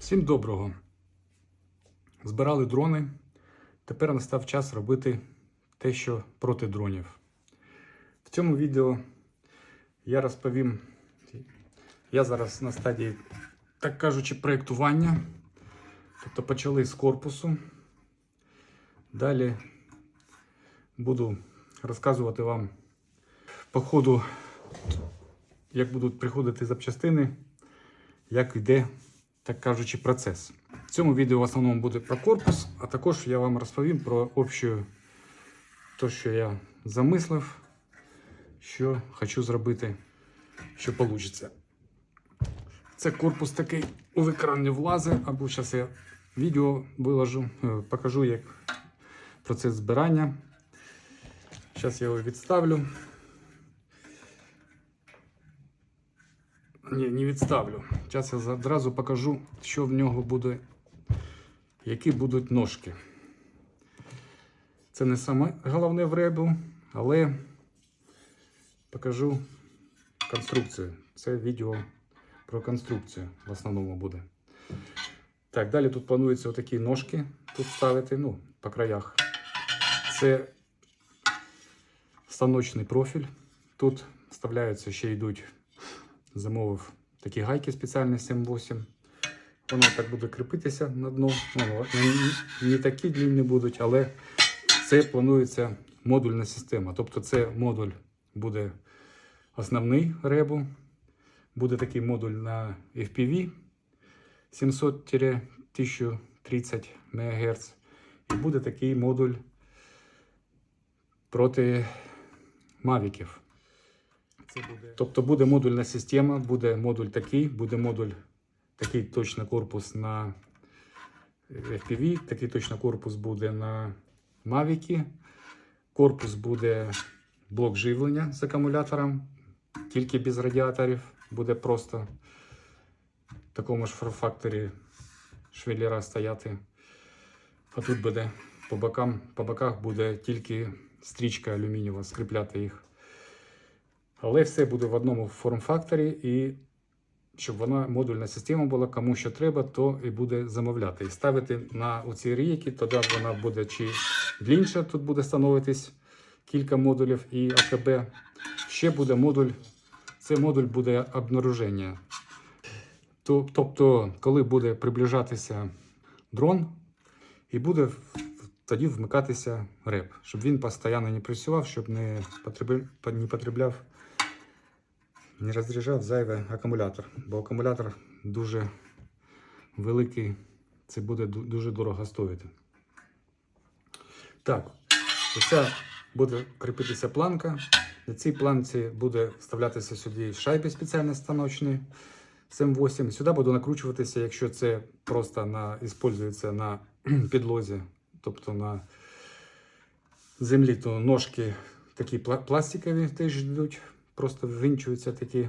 Всім доброго. Збирали дрони. Тепер настав час робити те, що проти дронів. В цьому відео я розповім. Я зараз на стадії, так кажучи, проєктування. Тобто почали з корпусу. Далі буду розказувати вам по ходу, як будуть приходити запчастини, як йде, так кажучи, процес. В цьому відео в основному буде про корпус, а також я вам розповім про общу, те, що я замислив, що хочу зробити, що вийде. Це корпус такий у екран не влазить, або зараз я відео виложу, е, покажу, як процес збирання. Зараз я його відставлю. Ні, не відставлю. Зараз я одразу покажу, що в нього буде, які будуть ножки. Це не саме головне в ребу, але покажу конструкцію. Це відео про конструкцію в основному буде. Так, далі тут плануються отакі ножки тут ставити, ну, по краях. Це станочний профіль. Тут вставляються, ще йдуть, замовив такі гайки спеціальні 7-8. Воно так буде кріпитися на дно. Ну, не, не такі длинні будуть, але це планується модульна система. Тобто це модуль буде основний ребу. Буде такий модуль на FPV 700-1030 МГц. І буде такий модуль проти мавіків. Це буде Тобто буде модульна система, буде модуль такий, буде модуль такий точно корпус на FPV, такий точно корпус буде на Mavic. Корпус буде блок живлення з акумулятором, тільки без радіаторів. Буде просто в такому ж форм-факторі швеллера стояти. А тут буде по бокам, по боках буде тільки стрічка алюмінієва, скріпляти їх. Але все буде в одному форм-факторі, і щоб вона модульна система була, кому що треба, то і буде замовляти. І ставити на оці рійки, тоді вона буде чи длінша, тут буде становитись кілька модулів і АКБ. Ще буде модуль, це модуль буде обнаруження. Тобто, коли буде приближатися дрон, і буде тоді вмикатися реп, щоб він постійно не працював, щоб не потребляв, не розряджав зайвий акумулятор, бо акумулятор дуже великий, це буде дуже дорого стоїти. Так, оця буде кріпитися планка. На цій планці буде вставлятися сюди шайби спеціальні станочні 7-8. Сюди буде накручуватися, якщо це просто на, іспользується на підлозі, тобто на землі, то ножки такі пластикові теж йдуть, просто ввинчуються такі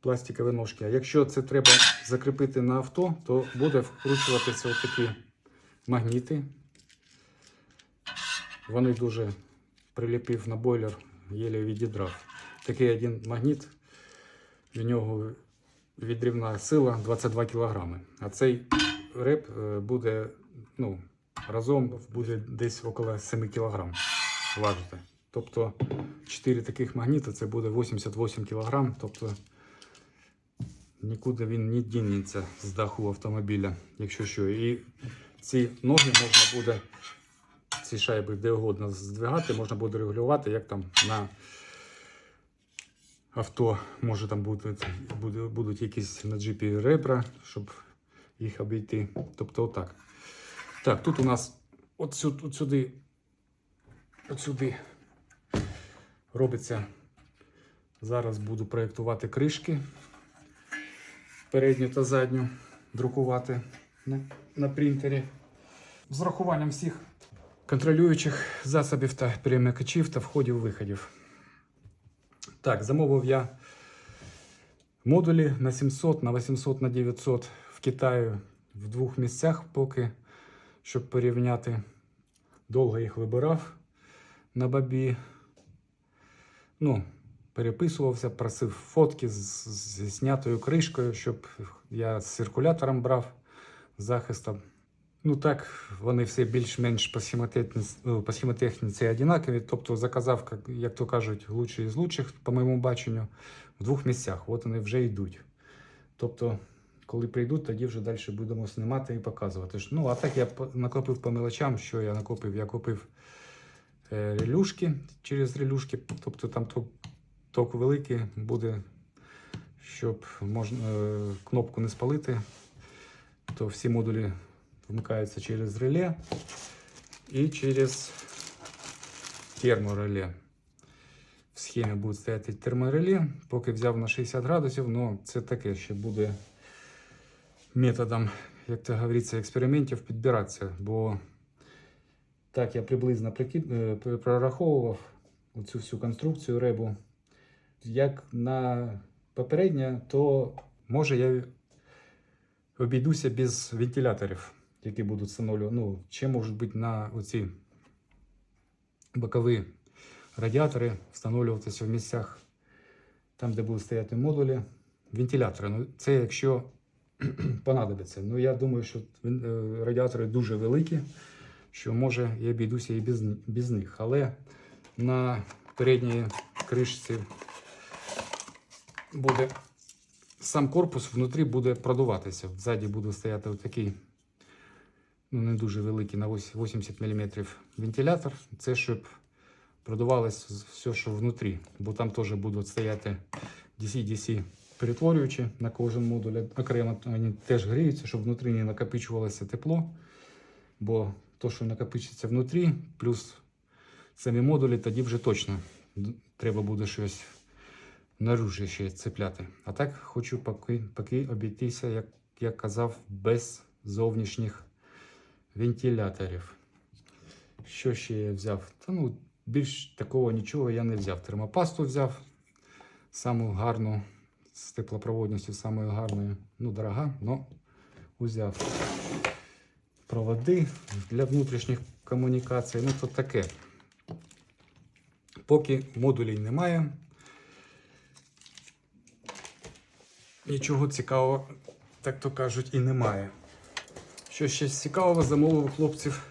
пластикові ножки. А якщо це треба закріпити на авто, то буде вкручуватися такі магніти. Вони дуже приліпив на бойлер, єле відідрав. Такий один магніт, в нього відрівна сила 22 кг. А цей реп е, буде ну, разом буде десь около 7 кг важити. Тобто 4 таких магніта це буде 88 кг. Тобто нікуди він не дінеться з даху автомобіля, якщо що. І ці ноги можна буде, ці шайби де угодно здвигати, можна буде регулювати, як там на авто може там будуть, будуть якісь на джипі ребра, щоб їх обійти. Тобто отак. Так, тут у нас от сюди, от сюди, робиться. Зараз буду проєктувати кришки передню та задню, друкувати на, принтері. З рахуванням всіх контролюючих засобів та перемикачів та входів-виходів. Так, замовив я модулі на 700, на 800, на 900 в Китаї в двох місцях поки, щоб порівняти. Довго їх вибирав на бабі. Ну, переписувався, просив фотки з, зі знятою кришкою, щоб я з циркулятором брав з захистом. Ну так, вони всі більш-менш по ну, по схемотехніці однакові. Тобто заказав, як- то кажуть, лучший із лучших, по моєму баченню, в двох місцях. От вони вже йдуть. Тобто, коли прийдуть, тоді вже далі будемо знімати і показувати. Ну, а так я накопив по мелочам, що я накопив. Я купив релюшки через релюшки, тобто там ток, ток великий буде, щоб можна, е, кнопку не спалити, то всі модулі вмикаються через реле і через термореле. В схемі буде стояти термореле, поки взяв на 60 градусів, але це таке ще буде методом, як то говориться, експериментів підбиратися. Бо так я приблизно е, прораховував цю всю конструкцію ребу. Як на попереднє, то може я обійдуся без вентиляторів, які будуть встановлювати. Ну, ще можуть бути на оці бокові радіатори встановлюватися в місцях, там, де будуть стояти модулі. Вентилятори. Ну, це якщо понадобиться. Ну, я думаю, що е, радіатори дуже великі, що може я обійдуся і без, без них. Але на передній кришці буде сам корпус внутрі буде продуватися. Ззаді буде стояти отакий, ну не дуже великий, на 80 мм вентилятор. Це щоб продувалось все, що внутрі. Бо там теж будуть стояти DC-DC перетворюючі на кожен модуль. Окремо вони теж гріються, щоб внутрі не накопичувалося тепло. Бо то, що накопичиться внутрі, плюс самі модулі, тоді вже точно треба буде щось наружі ще цепляти. А так хочу поки, поки обійтися, як я казав, без зовнішніх вентиляторів. Що ще я взяв? Та ну, більш такого нічого я не взяв. Термопасту взяв саму гарну, з теплопроводністю самою гарною. Ну, дорога, але узяв. Проводи для внутрішніх комунікацій. Ну, то таке. Поки модулей немає, нічого цікавого, так то кажуть, і немає. Що ще цікавого замовив у хлопців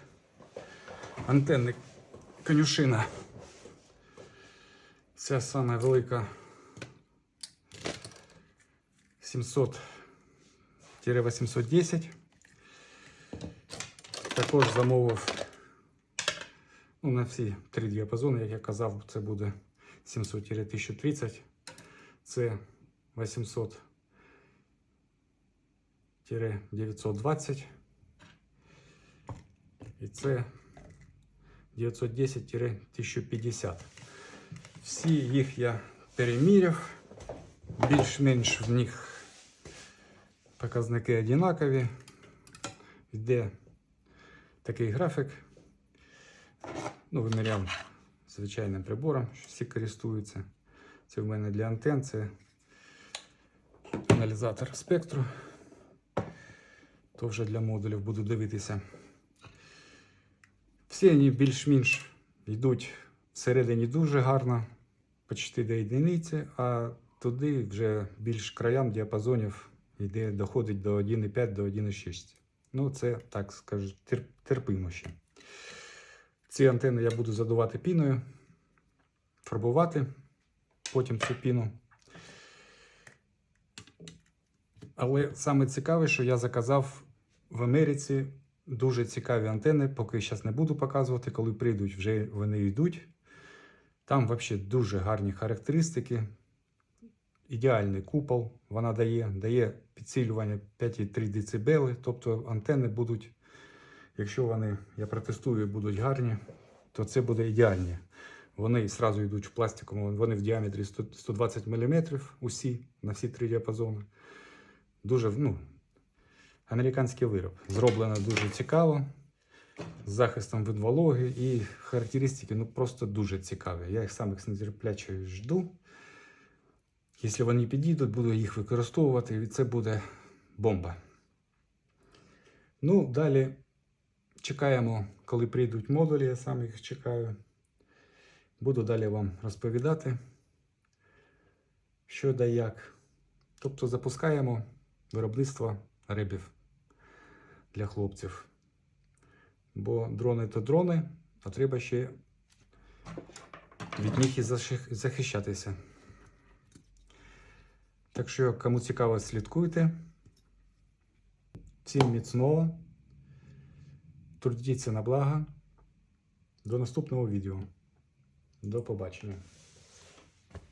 антенни конюшина. Ця саме велика 700-810. Також замовив ну, на всі три діапазони, як я казав, це буде 700-1030. Це 800 920 і це 910-1050. Всі їх я переміряв. Більш-менш в них показники однакові. Йде такий графік. Ну, виміряв звичайним прибором, що всі користуються. Це в мене для антен, це аналізатор спектру. То вже для модулів буду дивитися. Всі вони більш-менш йдуть всередині дуже гарно, почти до єдиниці, а туди вже більш краям діапазонів йде, доходить до 1,5 до 1,6. Ну, це так скажу, терпимо ще. Ці антени я буду задувати піною, фарбувати потім цю піну. Але саме цікаве, що я заказав в Америці дуже цікаві антени, поки зараз не буду показувати, коли прийдуть, вже вони йдуть. Там взагалі дуже гарні характеристики. Ідеальний купол вона дає, дає підсилювання 5,3 дБ. Тобто антени будуть, якщо вони, я протестую, будуть гарні, то це буде ідеальні. Вони одразу йдуть в пластиковому, вони в діаметрі 120 мм усі, на всі три діапазони. Дуже ну, американський вироб. Зроблено дуже цікаво, з захистом від вологи і характеристики ну, просто дуже цікаві. Я їх самих з нетерплячою жду. Якщо вони підійдуть, буду їх використовувати, і це буде бомба. Ну, далі чекаємо, коли прийдуть модулі, я сам їх чекаю. Буду далі вам розповідати. що да як. Тобто запускаємо виробництво рибів для хлопців. Бо дрони то дрони, а треба ще від них і захищатися. Так що, кому цікаво, слідкуйте. Всім міцного. Трудіться на благо. До наступного відео. До побачення.